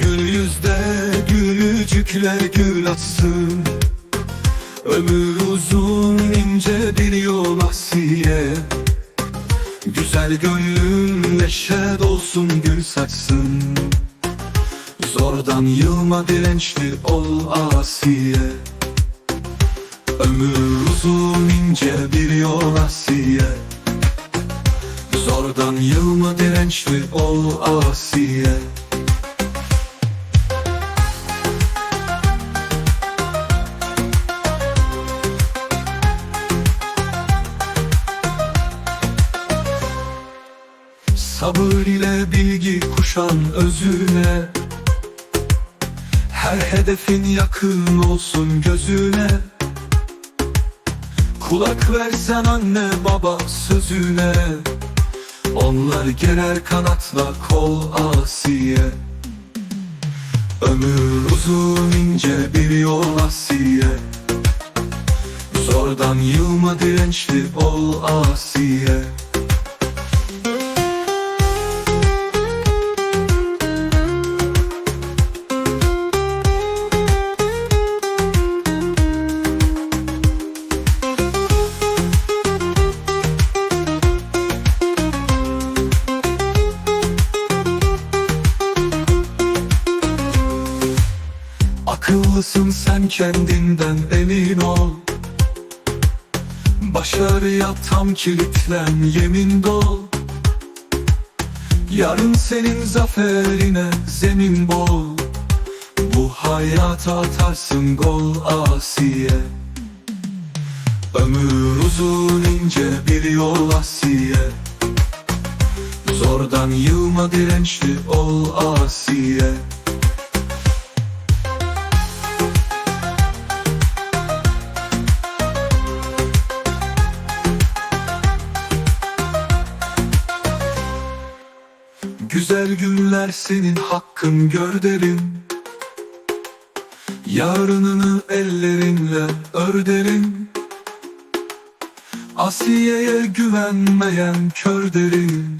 gül yüzde gülücükler gül atsın. Ömür uzun ince bir yol asiye Güzel gönlün neşe dolsun gül saçsın. Zordan yılma dirençli ol asiye. Ömür uzun ince bir yol asiye. Zordan yılma dirençli ol asiye Sabır ile bilgi kuşan özüne. Her hedefin yakın olsun gözüne. Kulak versen anne baba sözüne. Onlar gerer kanatla kol asiye. Ömür uzun ince bir yol asiye. Zordan yılma dirençli ol asiye Akıllısın sen kendinden emin ol. Başarıya tam kilitlen yemin dol. Yarın senin zaferine zemin bol. Bu hayata atarsın gol asiye. Ömür uzun ince bir yol asiye. Zordan yılma dirençli ol asiye Güzel günler senin hakkın gör derim. Yarınını ellerinle ör derim. Asiye'ye güvenmeyen kör derim.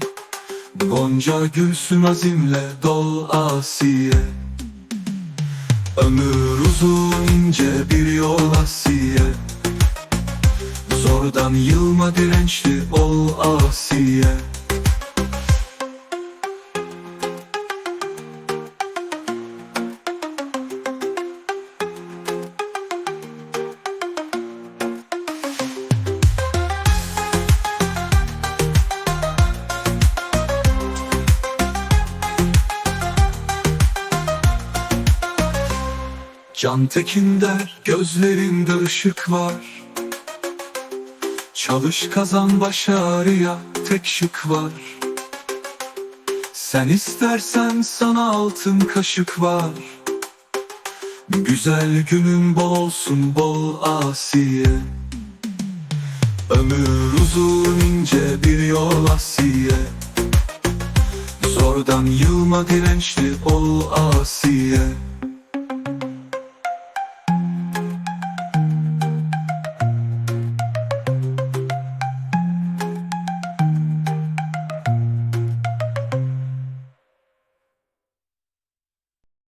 Gonca gülsün azimle dol Asiye. Ömür uzun ince bir yol Asiye. Zordan yılma dirençli ol Asiye Can Tekin der gözlerinde ışık var. Çalış kazan başarıya tek şık var. Sen istersen sana altın kaşık var. Güzel günün bol olsun bol asiye. Ömür uzun ince bir yol asiye. Zordan yılma dirençli ol asiye